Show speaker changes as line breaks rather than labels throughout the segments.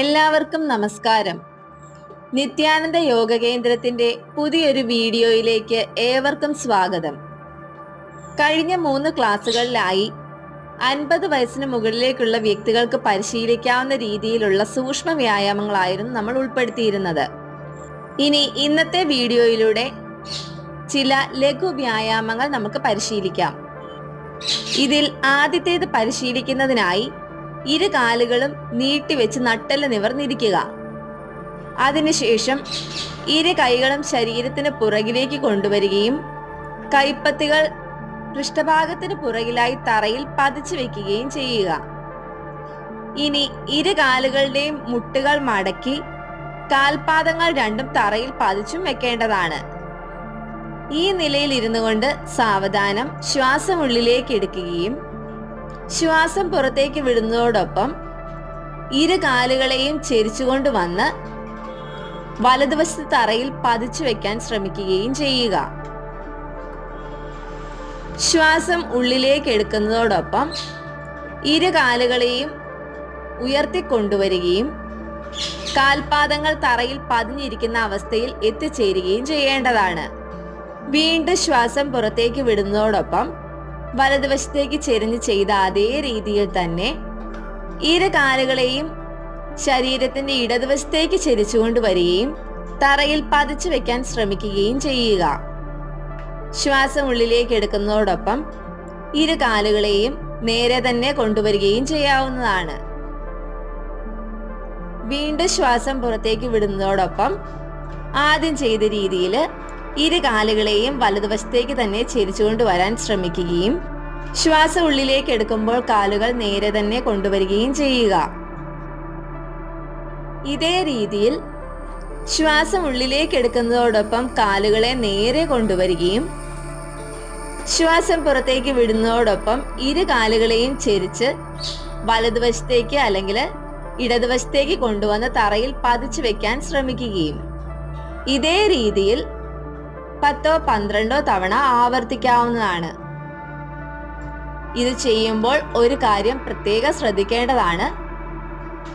എല്ലാവർക്കും നമസ്കാരം. നിത്യാനന്ദ യോഗ കേന്ദ്രത്തിന്റെ പുതിയൊരു വീഡിയോയിലേക്ക് ഏവർക്കും സ്വാഗതം. കഴിഞ്ഞ മൂന്ന് ക്ലാസ്സുകളിലായി അൻപത് വയസ്സിന് മുകളിലേക്കുള്ള വ്യക്തികൾക്ക് പരിശീലിക്കാവുന്ന രീതിയിലുള്ള സൂക്ഷ്മ വ്യായാമങ്ങളായിരുന്നു നമ്മൾ ഉൾപ്പെടുത്തിയിരുന്നത്. ഇനി ഇന്നത്തെ വീഡിയോയിലൂടെ ചില ലഘു വ്യായാമങ്ങൾ നമുക്ക് പരിശീലിക്കാം. ഇതിൽ ആദ്യത്തേത് പരിശീലിക്കുന്നതിനായി ഇരു കാലുകളും നീട്ടിവെച്ച് നട്ടെല്ല് നിവർന്നിരിക്കുക. അതിനുശേഷം ഇരു കൈകളും ശരീരത്തിന് പുറകിലേക്ക് കൊണ്ടുവരികയും കൈപ്പത്തികൾ പൃഷ്ഠഭാഗത്തിന് പുറകിലായി തറയിൽ പതിച്ചു വെക്കുകയും ചെയ്യുക. ഇനി ഇരു കാലുകളുടെയും മുട്ടുകൾ മടക്കി കാൽപാദങ്ങൾ രണ്ടും തറയിൽ പതിച്ചും വെക്കേണ്ടതാണ്. ഈ നിലയിൽ ഇരുന്നു കൊണ്ട് സാവധാനം ശ്വാസം ഉള്ളിലേക്ക് എടുക്കുകയും ശ്വാസം പുറത്തേക്ക് വിടുന്നതോടൊപ്പം ഇരു കാലുകളെയും ചെരിച്ചുകൊണ്ട് വന്ന് വലതുവശത്ത് തറയിൽ പതിച്ചു വെക്കാൻ ശ്രമിക്കുകയും ചെയ്യുക. ശ്വാസം ഉള്ളിലേക്ക് എടുക്കുന്നതോടൊപ്പം ഇരു കാലുകളെയും ഉയർത്തിക്കൊണ്ടുവരികയും കാൽപാദങ്ങൾ തറയിൽ പതിഞ്ഞിരിക്കുന്ന അവസ്ഥയിൽ എത്തിച്ചേരുകയും ചെയ്യേണ്ടതാണ്. വീണ്ടും ശ്വാസം പുറത്തേക്ക് വിടുന്നതോടൊപ്പം വലതുവശത്തേക്ക് ചെരിഞ്ഞ് ചെയ്ത അതേ രീതിയിൽ തന്നെ ഇരു കാലുകളെയും ശരീരത്തിന്റെ ഇടതുവശത്തേക്ക് ചെരിച്ചുകൊണ്ട് വരികയും തറയിൽ പതിച്ചു വെക്കാൻ ശ്രമിക്കുകയും ചെയ്യുക. ശ്വാസം ഉള്ളിലേക്ക് എടുക്കുന്നതോടൊപ്പം ഇരു കാലുകളെയും നേരെ തന്നെ കൊണ്ടുവരികയും ചെയ്യാവുന്നതാണ്. വീണ്ടും ശ്വാസം പുറത്തേക്ക് വിടുന്നതോടൊപ്പം ആദ്യം ചെയ്ത രീതിയിൽ ഇരു കാലുകളെയും വലതുവശത്തേക്ക് തന്നെ ചെരിച്ചുകൊണ്ട് വരാൻ ശ്രമിക്കുകയും ശ്വാസം ഉള്ളിലേക്ക് എടുക്കുമ്പോൾ കാലുകൾ നേരെ തന്നെ കൊണ്ടുവരികയും ചെയ്യുക. ഇതേ രീതിയിൽ ശ്വാസം ഉള്ളിലേക്ക് എടുക്കുന്നതോടൊപ്പം കാലുകളെ നേരെ കൊണ്ടുവരികയും ശ്വാസം പുറത്തേക്ക് വിടുന്നതോടൊപ്പം ഇരു കാലുകളെയും ചെരിച്ച് വലതുവശത്തേക്ക് അല്ലെങ്കിൽ ഇടതുവശത്തേക്ക് കൊണ്ടുവന്ന് തറയിൽ പതിച്ചു വെക്കാൻ ശ്രമിക്കുകയും. ഇതേ രീതിയിൽ പത്തോ പന്ത്രണ്ടോ തവണ ആവർത്തിക്കാവുന്നതാണ്. ഇത് ചെയ്യുമ്പോൾ ഒരു കാര്യം പ്രത്യേകം ശ്രദ്ധിക്കേണ്ടതാണ്.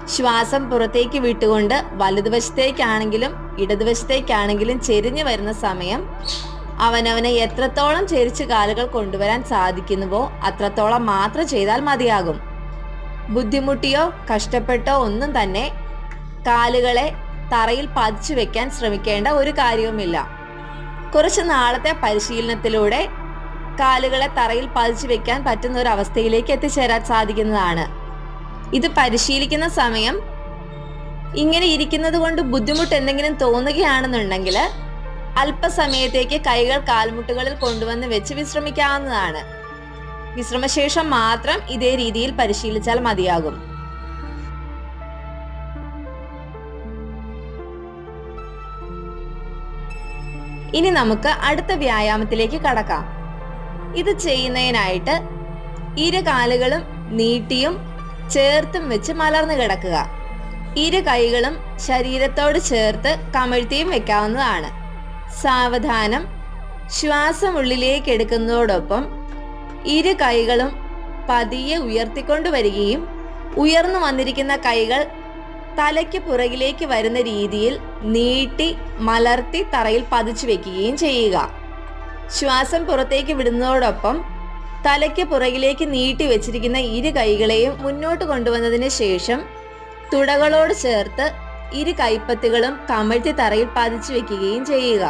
ശ്വാസം പുറത്തേക്ക് വിട്ടുകൊണ്ട് വലതുവശത്തേക്കാണെങ്കിലും ഇടതുവശത്തേക്കാണെങ്കിലും ചെരിഞ്ഞു വരുന്ന സമയം അവനവനെ എത്രത്തോളം ചെരിച്ച് കാലുകൾ കൊണ്ടുവരാൻ സാധിക്കുന്നുവോ അത്രത്തോളം മാത്രം ചെയ്താൽ മതിയാകും. ബുദ്ധിമുട്ടിയോ കഷ്ടപ്പെട്ടോ ഒന്നും തന്നെ കാലുകളെ തറയിൽ പതിച്ചു വെക്കാൻ ശ്രമിക്കേണ്ട ഒരു കാര്യവുമില്ല. കുറച്ച് നാളത്തെ പരിശീലനത്തിലൂടെ കാലുകളെ തറയിൽ പതിച്ചു വെക്കാൻ പറ്റുന്ന ഒരു അവസ്ഥയിലേക്ക് എത്തിച്ചേരാൻ സാധിക്കുന്നതാണ്. ഇത് പരിശീലിക്കുന്ന സമയം ഇങ്ങനെ ഇരിക്കുന്നത് കൊണ്ട് ബുദ്ധിമുട്ട് എന്തെങ്കിലും തോന്നുകയാണെന്നുണ്ടെങ്കിൽ അല്പസമയത്തേക്ക് കൈകൾ കാൽമുട്ടുകളിൽ കൊണ്ടുവന്ന് വെച്ച് വിശ്രമിക്കാവുന്നതാണ്. വിശ്രമശേഷം മാത്രം ഇതേ രീതിയിൽ പരിശീലിച്ചാൽ മതിയാകും. ഇനി നമുക്ക് അടുത്ത വ്യായാമത്തിലേക്ക് കടക്കാം. ഇത് ചെയ്യുന്നതിനായിട്ട് ഇരു കാലുകളും നീട്ടിയും ചേർത്തും വെച്ച് മലർന്നു കിടക്കുക. ഇരു കൈകളും ശരീരത്തോട് ചേർത്ത് കമഴ്ത്തിയും വെക്കാവുന്നതാണ്. സാവധാനം ശ്വാസം ഉള്ളിലേക്ക് എടുക്കുന്നതോടൊപ്പം ഇരു കൈകളും പതിയെ ഉയർത്തിക്കൊണ്ടു വരികയും ഉയർന്നു വന്നിരിക്കുന്ന കൈകൾ തലയ്ക്ക് പുറകിലേക്ക് വരുന്ന രീതിയിൽ നീട്ടി മലർത്തി തറയിൽ പതിച്ചു വെക്കുകയും ചെയ്യുക. ശ്വാസം പുറത്തേക്ക് വിടുന്നതോടൊപ്പം തലയ്ക്ക് പുറകിലേക്ക് നീട്ടി വെച്ചിരിക്കുന്ന ഇരു കൈകളെയും മുന്നോട്ട് കൊണ്ടുവന്നതിന് ശേഷം തുടകളോട് ചേർത്ത് ഇരു കൈപ്പത്തുകളും കമഴ്ത്തി തറയിൽ പതിച്ചു വെക്കുകയും ചെയ്യുക.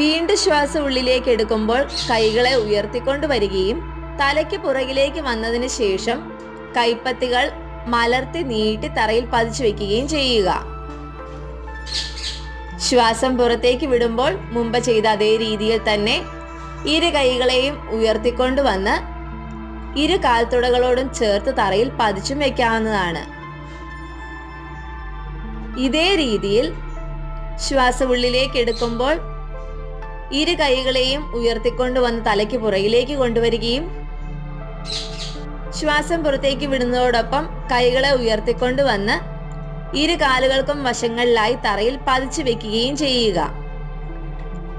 വീണ്ടും ശ്വാസം ഉള്ളിലേക്ക് എടുക്കുമ്പോൾ കൈകളെ ഉയർത്തിക്കൊണ്ട് വരികയും തലയ്ക്ക് പുറകിലേക്ക് വന്നതിന് ശേഷം കൈപ്പത്തികൾ മലർത്തി നീട്ടി തറയിൽ പതിച്ചു വെക്കുകയും ചെയ്യുക. ശ്വാസം പുറത്തേക്ക് വിടുമ്പോൾ മുമ്പ് ചെയ്ത അതേ രീതിയിൽ തന്നെ ഇരു കൈകളെയും ഉയർത്തിക്കൊണ്ടുവന്ന് ഇരു കാൽത്തുടകളോടും ചേർത്ത് തറയിൽ പതിച്ചും വെക്കാവുന്നതാണ്. ഇതേ രീതിയിൽ ശ്വാസം ഉള്ളിലേക്ക് എടുക്കുമ്പോൾ ഇരു കൈകളെയും ഉയർത്തിക്കൊണ്ടുവന്ന് തലയ്ക്ക് പുറകിലേക്ക് കൊണ്ടുവരികയും ശ്വാസം പുറത്തേക്ക് വിടുന്നതോടൊപ്പം കൈകളെ ഉയർത്തിക്കൊണ്ട് വന്ന് ഇരു കാലുകൾക്കും വശങ്ങളിലായി തറയിൽ പതിച്ചു വെക്കുകയും ചെയ്യുക.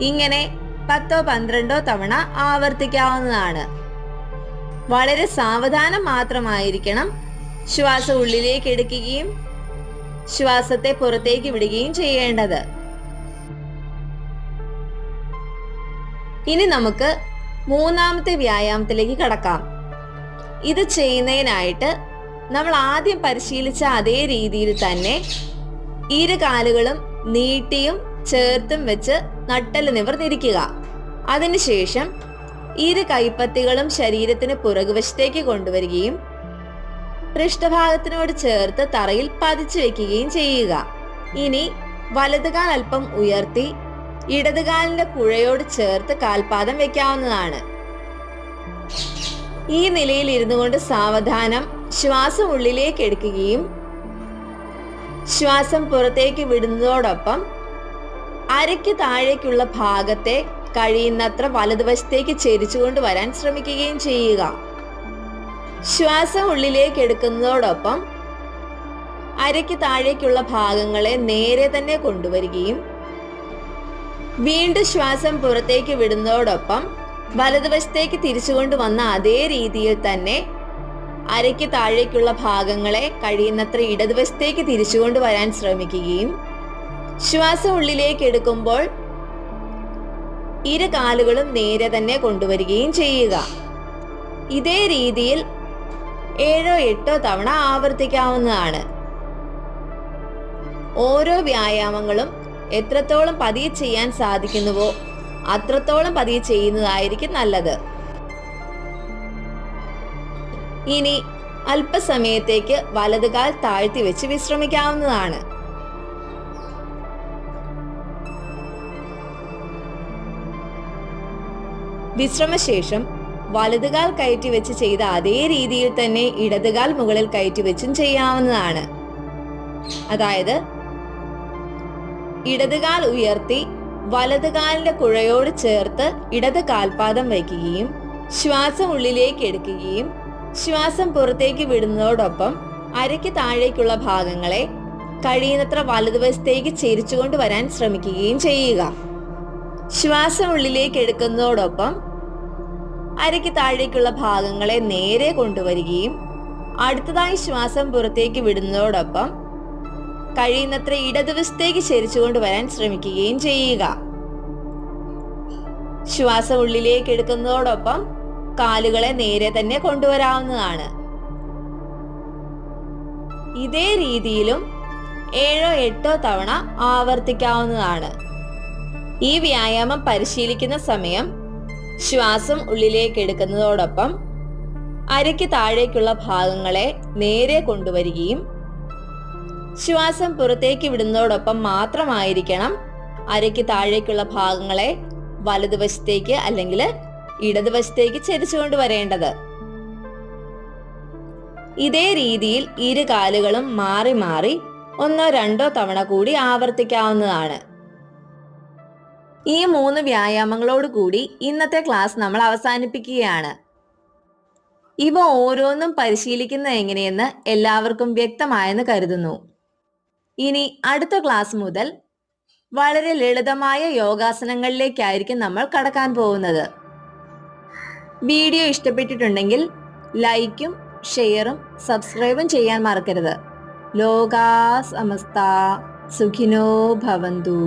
ഇങ്ങനെ പത്തോ പന്ത്രണ്ടോ തവണ ആവർത്തിക്കാവുന്നതാണ്. വളരെ സാവധാനം മാത്രമായിരിക്കണം ശ്വാസം ഉള്ളിലേക്ക് എടുക്കുകയും ശ്വാസത്തെ പുറത്തേക്ക് വിടുകയും ചെയ്യേണ്ടത്. ഇനി നമുക്ക് മൂന്നാമത്തെ വ്യായാമത്തിലേക്ക് കടക്കാം. ഇത് ചെയ്യുന്നതിനായിട്ട് നമ്മൾ ആദ്യം പരിശീലിച്ച അതേ രീതിയിൽ തന്നെ ഇരു കാലുകളും നീട്ടിയും ചേർത്തും വെച്ച് നട്ടൽ നിവർന്നിരിക്കുക. അതിനുശേഷം ഇരു കൈപ്പത്തികളും ശരീരത്തിന് പുറകുവശത്തേക്ക് കൊണ്ടുവരികയും പൃഷ്ഠഭാഗത്തിനോട് ചേർത്ത് തറയിൽ പതിച്ചു വെക്കുകയും ചെയ്യുക. ഇനി വലതുകാൽ അല്പം ഉയർത്തി ഇടതുകാലിന്റെ കുഴയോട് ചേർത്ത് കാൽപാദം വെക്കാവുന്നതാണ്. ഈ നിലയിൽ ഇരുന്നു കൊണ്ട് സാവധാനം ശ്വാസം ഉള്ളിലേക്ക് എടുക്കുകയും ശ്വാസം പുറത്തേക്ക് വിടുന്നതോടൊപ്പം അരയ്ക്ക് താഴേക്കുള്ള ഭാഗത്തെ കഴിയുന്നത്ര വലതുവശത്തേക്ക് ചെരിച്ചുകൊണ്ട് വരാൻ ശ്രമിക്കുകയും ചെയ്യുക. ശ്വാസം ഉള്ളിലേക്ക് എടുക്കുന്നതോടൊപ്പം അരയ്ക്ക് താഴേക്കുള്ള ഭാഗങ്ങളെ നേരെ തന്നെ കൊണ്ടുവരികയും വീണ്ടും ശ്വാസം പുറത്തേക്ക് വിടുന്നതോടൊപ്പം വലതുവശത്തേക്ക് തിരിച്ചുകൊണ്ട് വന്ന അതേ രീതിയിൽ തന്നെ അരയ്ക്ക് താഴേക്കുള്ള ഭാഗങ്ങളെ കഴിയുന്നത്ര ഇടതുവശത്തേക്ക് തിരിച്ചുകൊണ്ട് വരാൻ ശ്രമിക്കുകയും ശ്വാസം ഉള്ളിലേക്ക് എടുക്കുമ്പോൾ ഇരു കാലുകളും നേരെ തന്നെ കൊണ്ടുവരികയും ചെയ്യുക. ഇതേ രീതിയിൽ ഏഴോ എട്ടോ തവണ ആവർത്തിക്കാവുന്നതാണ്. ഓരോ വ്യായാമങ്ങളും എത്രത്തോളം പതിയെ ചെയ്യാൻ സാധിക്കുന്നുവോ അത്രത്തോളം പതിയെ ചെയ്യുന്നതായിരിക്കും നല്ലത്. ഇനി അല്പസമയത്തേക്ക് വലതുകാൽ താഴ്ത്തി വെച്ച് വിശ്രമിക്കാവുന്നതാണ്. വിശ്രമശേഷം വലതുകാൽ കയറ്റി വെച്ച് ചെയ്ത അതേ രീതിയിൽ തന്നെ ഇടതുകാൽ മുകളിൽ കയറ്റി വെച്ചും ചെയ്യാവുന്നതാണ്. അതായത് ഇടതുകാൽ ഉയർത്തി വലതുകാലിന്റെ കുഴയോട് ചേർത്ത് ഇടത് കാൽപാദം വയ്ക്കുകയും ശ്വാസം ഉള്ളിലേക്ക് എടുക്കുകയും ശ്വാസം പുറത്തേക്ക് വിടുന്നതോടൊപ്പം അരയ്ക്ക് താഴേക്കുള്ള ഭാഗങ്ങളെ കഴിയുന്നത്ര വലതുവശത്തേക്ക് ചിരിച്ചുകൊണ്ട് വരാൻ ശ്രമിക്കുകയും ചെയ്യുക. ശ്വാസം ഉള്ളിലേക്ക് എടുക്കുന്നതോടൊപ്പം അരയ്ക്ക് താഴേക്കുള്ള ഭാഗങ്ങളെ നേരെ കൊണ്ടുവരികയും അടുത്തതായി ശ്വാസം പുറത്തേക്ക് വിടുന്നതോടൊപ്പം കഴിയുന്നത്ര ഇടതുവശത്തേക്ക് ചരിച്ചുകൊണ്ട് വരാൻ ശ്രമിക്കുകയും ചെയ്യുക. ശ്വാസം ഉള്ളിലേക്ക് എടുക്കുന്നതോടൊപ്പം കാലുകളെ നേരെ തന്നെ കൊണ്ടുവരാവുന്നതാണ്. ഇതേ രീതിയിലും ഏഴോ എട്ടോ തവണ ആവർത്തിക്കാവുന്നതാണ്. ഈ വ്യായാമം പരിശീലിക്കുന്ന സമയം ശ്വാസം ഉള്ളിലേക്ക് എടുക്കുന്നതോടൊപ്പം അരയ്ക്ക് താഴേക്കുള്ള ഭാഗങ്ങളെ നേരെ കൊണ്ടുവരികയും ശ്വാസം പുറത്തേക്ക് വിടുന്നതോടൊപ്പം മാത്രമായിരിക്കണം അരയ്ക്ക് താഴേക്കുള്ള ഭാഗങ്ങളെ വലതുവശത്തേക്ക് അല്ലെങ്കിൽ ഇടതുവശത്തേക്ക് ചരിച്ചുകൊണ്ട് വരേണ്ടത്. ഇതേ രീതിയിൽ ഇരു കാലുകളും മാറി മാറി ഒന്നോ രണ്ടോ തവണ കൂടി ആവർത്തിക്കാവുന്നതാണ്. ഈ മൂന്ന് വ്യായാമങ്ങളോട് കൂടി ഇന്നത്തെ ക്ലാസ് നമ്മൾ അവസാനിപ്പിക്കുകയാണ്. ഇവ ഓരോന്നും പരിശീലിക്കുന്നത് എങ്ങനെയെന്ന് എല്ലാവർക്കും വ്യക്തമായെന്ന് കരുതുന്നു. ഇനി അടുത്ത ക്ലാസ് മുതൽ വളരെ ലളിതമായ യോഗാസനങ്ങളിലേക്കായിരിക്കും നമ്മൾ കടക്കാൻ പോകുന്നത്. വീഡിയോ ഇഷ്ടപ്പെട്ടിട്ടുണ്ടെങ്കിൽ ലൈക്കും ഷെയറും സബ്സ്ക്രൈബും ചെയ്യാൻ മറക്കരുത്. ലോകാ സമസ്ത സുഖിനോ ഭവന്തു.